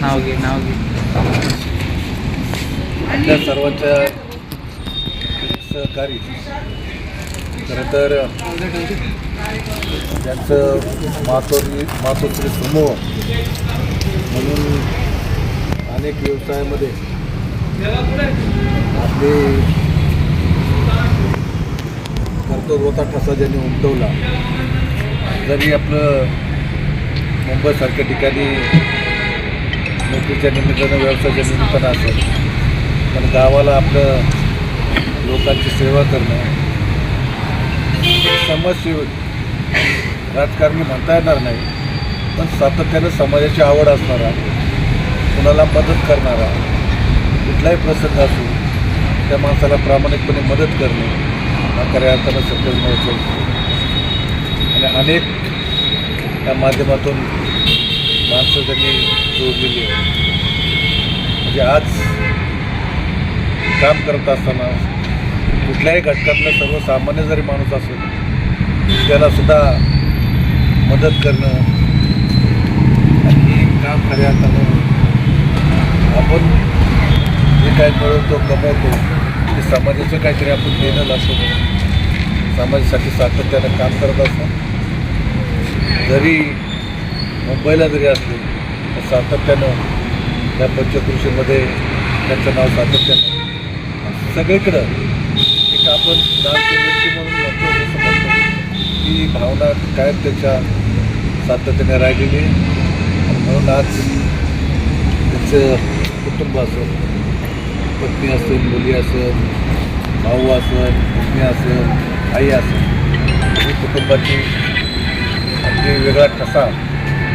नाव घे नाव घे आपल्या सर्वांच्या सहकारी खरं तर त्यांचं मातोश्री मातोश्री समूह म्हणून अनेक व्यवसायामध्ये आपले कर्तव्यता ठसा ज्यांनी उमटवला. जरी आपलं मुंबईसारख्या ठिकाणी नोकरीच्या निमित्तानं व्यवसायाच्या निमित्तानं असेल पण गावाला आपलं लोकांची सेवा करणं समाजसेवक राजकारणी म्हणता येणार नाही पण सातत्यानं समाजाची आवड असणारा कुणाला मदत करणारा कुठलाही प्रसंग असो त्या माणसाला प्रामाणिकपणे मदत करणे हा खऱ्या अर्थानं सत्य महोत्सव आणि अनेक त्या माध्यमातून माणसं त्यांनी जोडलेली आहे म्हणजे आज काम करत असताना कुठल्याही घटकातला सर्वसामान्य जरी माणूस असेल त्यालासुद्धा मदत करणं आणि काम खऱ्या अर्थानं आपण जे काय मिळवतो कमवतो ते समाजाचं काहीतरी आपण देणं असतो समाजासाठी सातत्यानं काम करत असतो जरी मुंबईला जरी असले तर सातत्यानं त्या पंचकृषीमध्ये त्यांचं नाव सातत्यानं. सगळीकडं एक आपण दानशूर म्हणून म्हणतो हे समजतो. ही भावना कायम त्याच्या सातत्याने राहिलेली म्हणून आज त्यांचं कुटुंब असेल पत्नी असेल मुली असेल भाऊ असेल पत्नी असेल आई असेल ही कुटुंबाची अगदी वेगळा ठसा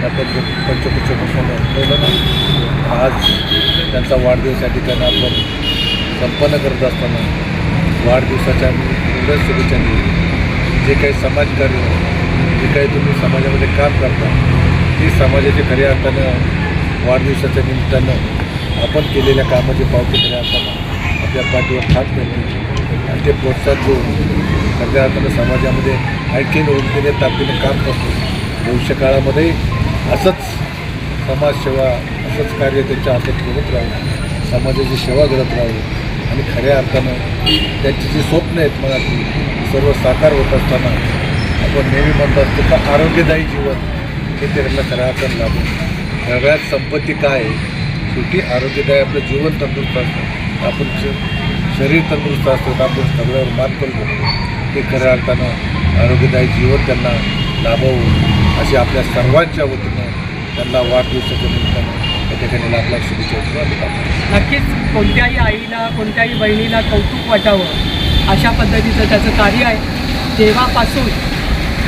त्या पंच पंचकृषीपासून ठेवलं ना आज त्यांचा वाढदिवस या ठिकाणी आपण संपन्न करत असताना वाढदिवसाच्या एवढ्याच शुभेच्छा जे काही समाजकार्य जे काही तुम्ही समाजामध्ये काम करता ती समाजाची खऱ्या अर्थानं वाढदिवसाच्या निमित्तानं आपण केलेल्या कामाची पावती खऱ्या अर्थानं आपल्या पाठीवर खात करते आणि ते प्रोत्साहन देऊन खऱ्या अर्थानं समाजामध्ये आणखीन उलटेने ताकदीने काम करतो. भविष्य काळामध्ये असंच समाजसेवा असंच कार्य त्यांच्या हातात करत राहू. समाजाची सेवा करत राहावी आणि खऱ्या अर्थानं त्यांची जी स्वप्न आहेत मनातली सर्व साकार होत असताना आपण नेहमी म्हणत असतो का आरोग्यदायी जीवन हे त्यांना खऱ्या अर्थानं लाभो सगळ्यात संपत्ती काय आहे? शेवटी आरोग्यदायी आपलं जीवन तंदुरुस्त असतं. आपण श- शरीर तंदुरुस्त असतं तर आपण सगळ्यावर मात करू शकतो ते खऱ्या अर्थानं आरोग्यदायी जीवन त्यांना लाभावं. अशी आपल्या सर्वांच्या वतीनं त्यांना वाढदिवसाच्या निमित्तानं या ठिकाणी लाख लाख शुभेच्छा नक्कीच कोणत्याही आईला कोणत्याही बहिणीला कौतुक वाटावं अशा पद्धतीचं त्याचं कार्य आहे. जेव्हापासून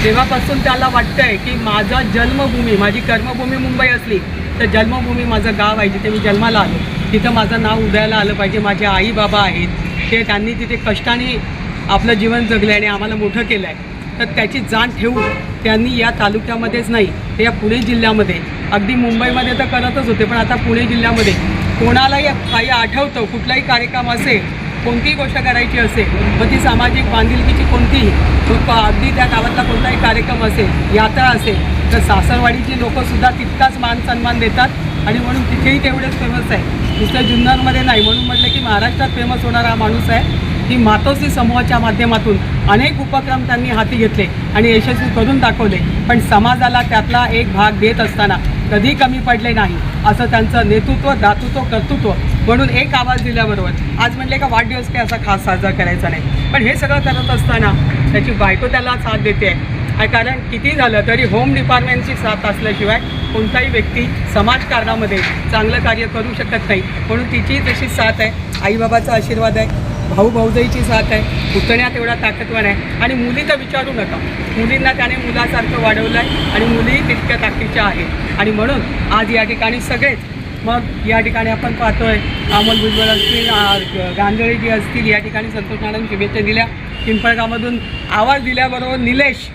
जेव्हापासून त्याला वाटतं आहे की माझा जन्मभूमी माझी कर्मभूमी मुंबई असली तर जन्मभूमी माझं गाव आहे जिथे मी जन्माला आलो. तिथं माझं नाव उदयाला आलं पाहिजे. माझे आई बाबा आहेत. ते त्यांनी तिथे कष्टाने आपलं जीवन जगलं आणि आम्हाला मोठं केलं आहे तर त्याची जाण ठेवून त्यांनी या तालुक्यामध्येच नाही तर या पुणे जिल्ह्यामध्ये अगदी मुंबईमध्ये तर करतच होते पण आता पुणे जिल्ह्यामध्ये. कोणालाही काही आठवतं कुठलाही कार्यक्रम असेल कोणतीही गोष्ट करायची असेल मग ती सामाजिक बांधिलकीची कोणतीही तो अगदी त्या गावातला कोणताही कार्यक्रम असेल यात्रा असेल तर सासरवाडीची लोकंसुद्धा तितकाच मान सन्मान देतात आणि म्हणून तिथेही तेवढेच फेमस आहे नुसतं जुन्नरमध्ये नाही म्हणून म्हटलं की महाराष्ट्रात फेमस होणारा हा माणूस आहे की मातोश्री समूहाच्या माध्यमातून अनेक उपक्रम त्यांनी हाती घेतले आणि यशस्वी करून दाखवले. पण समाजाला त्यातला एक भाग देत असताना कधी कमी पडले नाही असं त्यांचं नेतृत्व दातृत्व कर्तृत्व म्हणून एक आवाज दिल्याबरोबर आज म्हणले का वाढदिवस काही असा खास साजरा करायचा नाही. पण हे सगळं करत असताना त्याची बायको त्याला साथ देते. आहे कारण किती झालं तरी होम डिपार्टमेंटची साथ असल्याशिवाय कोणताही व्यक्ती समाजकारणामध्ये चांगलं कार्य करू शकत नाही. म्हणून तिची तशी साथ आहे. आईबाबाचा आशीर्वाद आहे. भाऊ भाऊजाईची साथ आहे पुतण्यात एवढा ताकदवान आहे. आणि मुली तर विचारू नका. मुलींना त्याने मुलासारखं वाढवलं आहे आणि मुलीही तितक्या ताकदीच्या आहेत. आणि म्हणून आज या ठिकाणी सगळेच मग या ठिकाणी आपण पाहतोय अमोल भुजबळ असतील आ, गांधळेजी असतील या ठिकाणी संतोष नारायण शुभेच्छा दिल्या. पिंपळगावमधून आवाज दिल्याबरोबर निलेश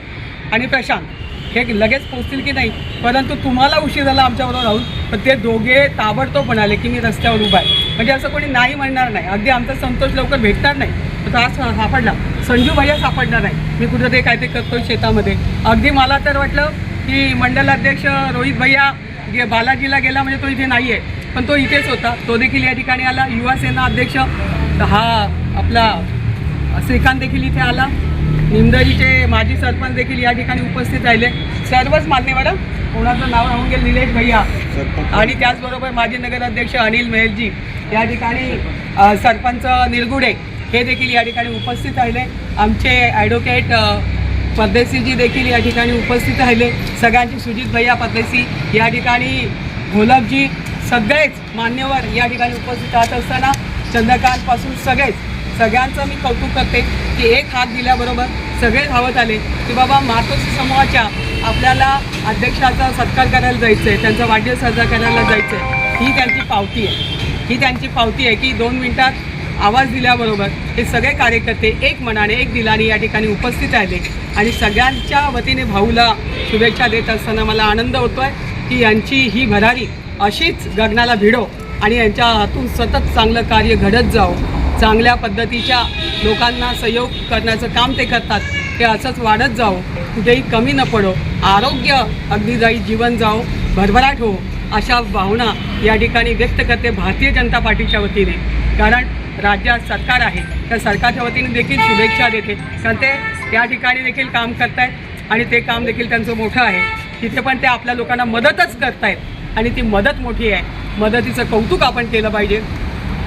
आणि प्रशांत. हे लगेच पोचतील की नाही? परंतु तुम्हाला उशीर झाला आमच्याबरोबर राहून पण ते दोघे ताबडतोब म्हणाले की मी रस्त्यावर उभा आहे. म्हणजे असं कोणी नाही म्हणणार नाही. अगदी आमचा संतोष लवकर भेटणार नाही. तर आज सापडला. संजू भैया सापडणार नाही. मी कुठं ते काय ते करतो शेतामध्ये. अगदी मला तर वाटलं की मंडल अध्यक्ष रोहित भैया गे बालाजीला गेला म्हणजे तो इथे नाही आहे पण तो इथेच होता. तो देखील या ठिकाणी आला. युवा सेना अध्यक्ष हा आपला श्रीकांत देखील इथे आला. निमदरीचे माजी सरपंच देखील या ठिकाणी उपस्थित राहिले. सर्वच मान्यवर कोणाचं नाव राहून गेलं निलेश भैया. आणि त्याचबरोबर माजी नगराध्यक्ष अनिल मेहलजी. या ठिकाणी सरपंच निरगुडे हे देखील या ठिकाणी उपस्थित राहिले. आमचे ॲडव्होकेट अ, परदेशीजी देखील या ठिकाणी उपस्थित राहिले. सगळ्यांची सुजित भैया परदेशी या ठिकाणी घोलपजी सगळेच मान्यवर या ठिकाणी उपस्थित राहत असताना चंद्रकांतपासून सगळेच सगळ्यांचं मी कौतुक करते की एक हात दिल्याबरोबर सगळे धावत आले की बाबा मातोश्री समूहाच्या आपल्याला अध्यक्षाचा सत्कार करायला जायचं आहे त्यांचा वाढदिवस साजरा करायला जायचं आहे ही त्यांची पावती आहे. ही त्यांची पावती आहे की दोन मिनिटात आवाज दिल्याबरोबर हे सगळे कार्यकर्ते एक मनाने एक दिलाने या ठिकाणी उपस्थित राहिले आणि सगळ्यांच्या वतीने भाऊला शुभेच्छा देत असताना मला आनंद होतो आहे की यांची ही भरारी अशीच गगनाला भिडो आणि यांच्या हातून सतत चांगलं कार्य घडत जावं. चांगल्या पद्धतीच्या लोकांना सहयोग करण्याचं काम ते करतात ते असंच वाढत जावो. कुठेही कमी न पडो. आरोग्य अगदी जाई जीवन जावो भरभराट हो अशा भावना या ठिकाणी व्यक्त करते भारतीय जनता पार्टीच्या वतीने. कारण राज्यात सरकार आहे त्या सरकारच्या वतीने देखील शुभेच्छा देते. कारण ते त्या ठिकाणी देखील काम करतायत आणि ते काम देखील त्यांचं मोठं आहे. तिथे पण ते आपल्या लोकांना मदतच करतायत आणि ती मदत मोठी आहे. मदतीचं कौतुक आपण केलं पाहिजे.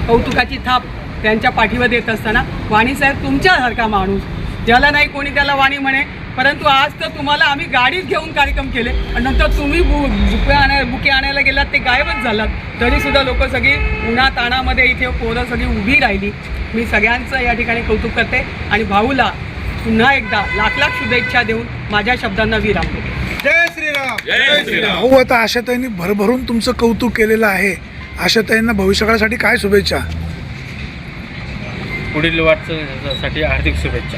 कौतुकाची थाप त्यांच्या पाठीवर देत असताना वाणीसाहेब तुमच्यासारखा माणूस. ज्याला नाही कोणी त्याला वाणी म्हणे. परंतु आज तर तुम्हाला आम्ही गाडीच घेऊन कार्यक्रम केले आणि नंतर तुम्ही बु बुके आणाय बुके आणायला गेलात ते गायबच झालात. तरीसुद्धा लोक सगळी उन्हात ताणामध्ये इथे पोरं सगळी उभी राहिली. मी सगळ्यांचं या ठिकाणी कौतुक करते आणि भाऊला पुन्हा एकदा लाख लाख शुभेच्छा देऊन माझ्या शब्दांना विराम देते. जय श्रीराम. जय श्रीराम. भाऊ आता आशाताईंनी भरभरून तुमचं कौतुक केलेलं आहे. आशाताईंना भविष्यकाळासाठी काय शुभेच्छा? पुढील वाटचालीसाठी हार्दिक शुभेच्छा.